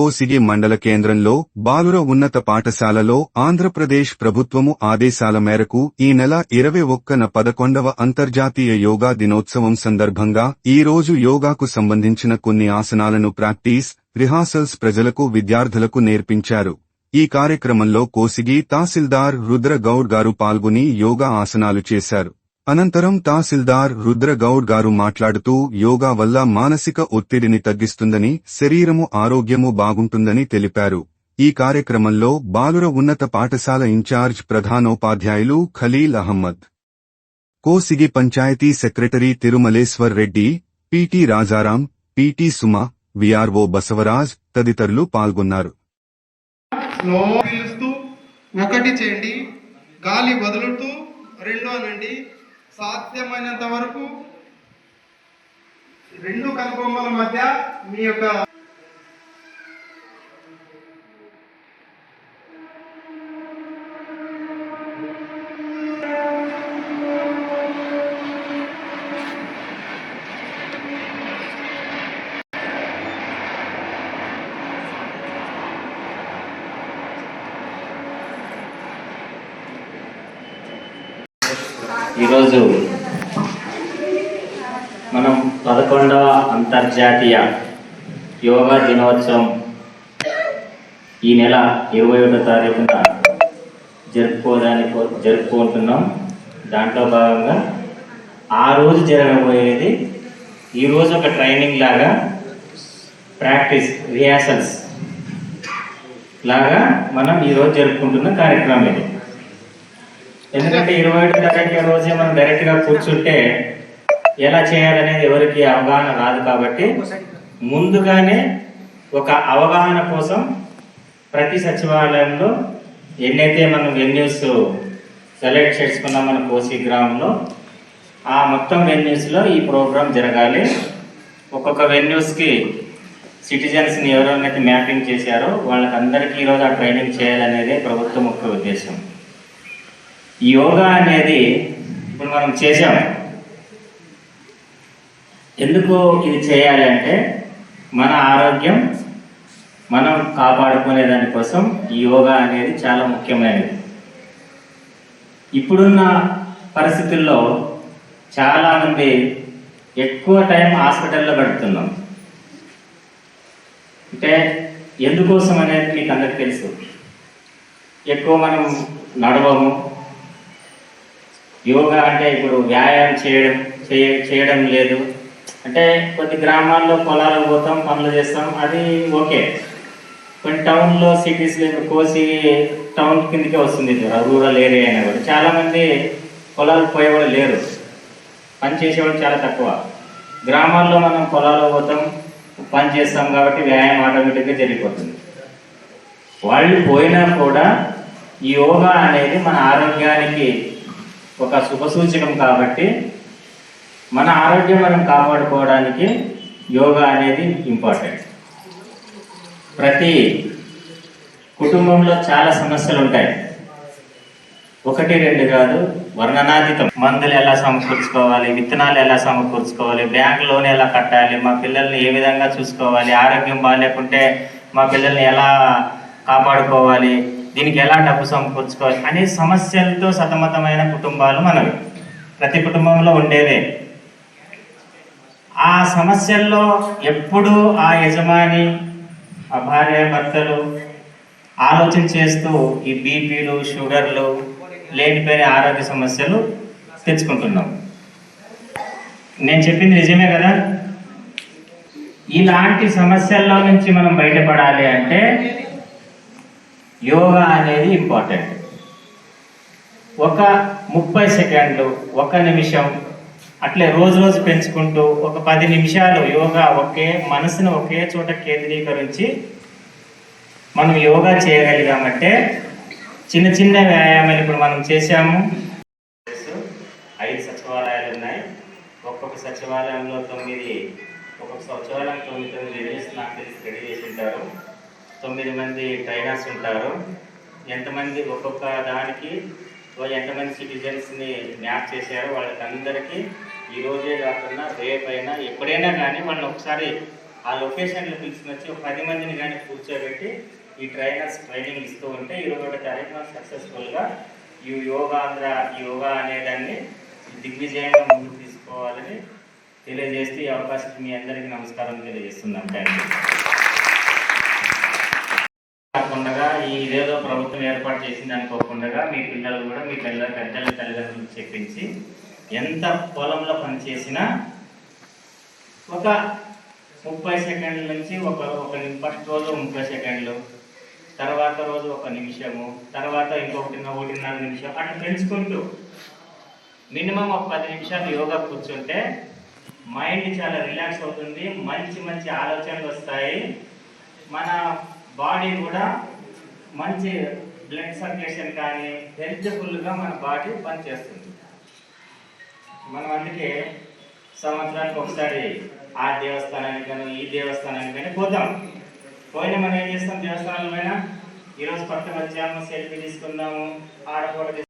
కోసిగి మండల కేంద్రంలో బాలుర ఉన్నత పాఠశాలలో ఆంధ్రప్రదేశ్ ప్రభుత్వము ఆదేశాల మేరకు ఈ నెల ఇరవై ఒక్కన పదకొండవ అంతర్జాతీయ యోగా దినోత్సవం సందర్భంగా ఈ రోజు యోగాకు సంబంధించిన కొన్ని ఆసనాలను ప్రాక్టీస్ రిహార్సల్స్ ప్రజలకు విద్యార్థులకు నేర్పించారు. ఈ కార్యక్రమంలో కోసిగి తహసీల్దార్ రుద్ర గౌడ్ గారు పాల్గొని యోగా ఆసనాలు చేశారు. అనంతరం తహసీల్దార్ రుద్రగౌడ్ గారు మాట్లాడుతూ యోగా వల్ల మానసిక ఒత్తిడిని తగ్గిస్తుందని శరీరము ఆరోగ్యము బాగుంటుందని తెలిపారు. ఈ కార్యక్రమంలో బాలుర ఉన్నత పాఠశాల ఇన్ఛార్జ్ ప్రధానోపాధ్యాయులు Khalil Ahmed Kosigi panchayat secretary Tirumaleshwar Reddy PT Rajaram PT Suma VRO Basavaraj తదితరులు పాల్గొన్నారు. ఒకటి చేయండి గాలి వదులుతూ రెండో అనండి సాధ్యమైనంత వరకు రెండు కనుబొమ్మల మధ్య మీ యొక్క ఈరోజు మనం పదకొండవ అంతర్జాతీయ యోగా దినోత్సవం ఈ నెల ఇరవై ఒకటో తారీఖున జరుపుకోవడానికి జరుపుకుంటున్నాం. దాంట్లో భాగంగా ఆ రోజు జరగబోయేది ఈరోజు ఒక ట్రైనింగ్ లాగా ప్రాక్టీస్ రిహార్సల్స్ లాగా మనం ఈరోజు జరుపుకుంటున్న కార్యక్రమం ఇది. ఎందుకంటే ఇరవై ఒకటి తారీఖు రోజే మనం డైరెక్ట్గా కూర్చుంటే ఎలా చేయాలనేది ఎవరికి అవగాహన రాదు కాబట్టి ముందుగానే ఒక అవగాహన కోసం ప్రతి సచివాలయంలో ఎన్నైతే మనం వెన్యూస్ సెలెక్ట్ చేసుకున్నాం మన కోసి గ్రామంలో ఆ మొత్తం వెన్యూస్లో ఈ ప్రోగ్రాం జరగాలి. ఒక్కొక్క వెన్యూస్కి సిటిజన్స్ని ఎవరెవరైతే మ్యాపింగ్ చేశారో వాళ్ళకందరికీ ఈరోజు ఆ ట్రైనింగ్ చేయాలనేదే ప్రభుత్వం ముఖ్య ఉద్దేశం. యోగా అనేది ఇప్పుడు మనం చేసాం ఎందుకు ఇది చేయాలి అంటే మన ఆరోగ్యం మనం కాపాడుకునే దానికోసం ఈ యోగా అనేది చాలా ముఖ్యమైనది. ఇప్పుడున్న పరిస్థితుల్లో చాలామంది ఎక్కువ టైం హాస్పిటల్లో గడుపుతున్నాం. అంటే ఎందుకోసం అనేది మీకు అందరికి తెలుసు. ఎక్కువ మనం నడవము యోగా అంటే ఇప్పుడు వ్యాయామం చేయడం చేయ చేయడం లేదు. అంటే కొన్ని గ్రామాల్లో పొలాలకు పోతాం పనులు చేస్తాం అది ఓకే. కొన్ని టౌన్లో సిటీస్ లేదు కోసి టౌన్ కిందకే వస్తుంది రూరల్ ఏరియా అయినా కూడా. చాలామంది పొలాలకు పోయేవాళ్ళు లేరు. పని చేసేవాళ్ళు చాలా తక్కువ. గ్రామాల్లో మనం పొలాలకు పోతాం పని చేస్తాం కాబట్టి వ్యాయామం ఆటోమేటిక్గా జరిగిపోతుంది. వాళ్ళు పోయినా కూడా ఈ యోగా అనేది మన ఆరోగ్యానికి ఒక శుభసూచకం కాబట్టి మన ఆరోగ్యం మనం కాపాడుకోవడానికి యోగా అనేది ఇంపార్టెంట్. ప్రతి కుటుంబంలో చాలా సమస్యలు ఉంటాయి. ఒకటి రెండు కాదు వర్ణనాతీతం. మందులు ఎలా సమకూర్చుకోవాలి విత్తనాలు ఎలా సమకూర్చుకోవాలి బ్యాంక్ లోన్ ఎలా కట్టాలి మా పిల్లల్ని ఏ విధంగా చూసుకోవాలి ఆరోగ్యం బాగాలేకుంటే మా పిల్లల్ని ఎలా కాపాడుకోవాలి దీనికి ఎలా డబ్బు సమకూర్చుకోవాలి అనే సమస్యలతో సతమతమైన కుటుంబాలు మనవి. ప్రతి కుటుంబంలో ఉండేదే ఆ సమస్యల్లో ఎప్పుడూ ఆ యజమాని ఆ భార్య భర్తలు ఆలోచన చేస్తూ ఈ బీపీలు షుగర్లు లేనిపోయిన ఆరోగ్య సమస్యలు తెచ్చుకుంటున్నాం. నేను చెప్పింది నిజమే కదా? ఇలాంటి సమస్యల్లో నుంచి మనం బయటపడాలి అంటే యోగా అనేది ఇంపార్టెంట్ ఒక ముప్పై సెకండ్లు ఒక నిమిషం అట్లే రోజు రోజు పెంచుకుంటూ ఒక పది నిమిషాలు యోగా ఒకే మనసును ఒకే చోట కేంద్రీకరించి మనం యోగా చేయగలిగామంటే చిన్న చిన్న వ్యాయామాలు ఇప్పుడు మనం చేశాము. ఐదు సచివాలయాలు ఉన్నాయి. ఒక్కొక్క సచివాలయంలో తొమ్మిది ఒక్కొక్క సచివాలయం తొమ్మిది తొమ్మిది రెడీస్ నాకు తెలిసి రెడీ చేసి ఉంటారు. తొమ్మిది మంది ట్రైనర్స్ ఉంటారు. ఎంతమంది ఒక్కొక్క దానికి ఎంతమంది సిటిజన్స్ని మ్యాప్ చేశారో. వాళ్ళకందరికీ ఈ రోజే కాకుండా రేపైనా ఎప్పుడైనా కానీ వాళ్ళని ఒకసారి ఆ లొకేషన్లో పిలిచిన వచ్చి ఒక పది మందిని కానీ కూర్చోబెట్టి ఈ ట్రైనర్స్ ట్రైనింగ్ ఇస్తూ ఉంటే ఈరోజు ఒక కార్యక్రమం సక్సెస్ఫుల్గా ఈ యోగాంధ్ర ఈ యోగా అనేదాన్ని దిగ్విజయంగా ముందుకు తీసుకోవాలని తెలియజేస్తూ ఈ అవకాశం మీ అందరికీ నమస్కారం తెలియజేస్తున్నాం. థ్యాంక్ యూ కాకుండా ఈ ఇదేదో ప్రభుత్వం ఏర్పాటు చేసింది అనుకోకుండా మీ పిల్లలు కూడా మీ పిల్లల పెద్దల తల్లిదండ్రులకు చెప్పించి ఎంత పొలంలో పనిచేసినా ఒక ముప్పై సెకండ్ల నుంచి ఒక ఒక ఫస్ట్ రోజు ముప్పై సెకండ్లు తర్వాత రోజు ఒక నిమిషము తర్వాత ఇంకొకటి ఒకటిన్నర నిమిషం అట్లా పెంచుకుంటూ మినిమం ఒక పది నిమిషాలు యోగా కూర్చుంటే మైండ్ చాలా రిలాక్స్ అవుతుంది మంచి మంచి ఆలోచనలు వస్తాయి. మన బాడీ కూడా మంచి బ్లడ్ సర్క్యులేషన్ కానీ హెల్త్ఫుల్గా మన బాడీ పనిచేస్తుంది. మనం అందుకే సంవత్సరానికి ఒకసారి ఆ దేవస్థానానికి కానీ ఈ దేవస్థానానికి కానీ పోతాం. పోయిన మనం ఏం చేస్తాం? దేవస్థానాల పైన ఈరోజు కొత్తగా వచ్చాము సెల్ఫీ తీసుకుందాము ఆడకూడదు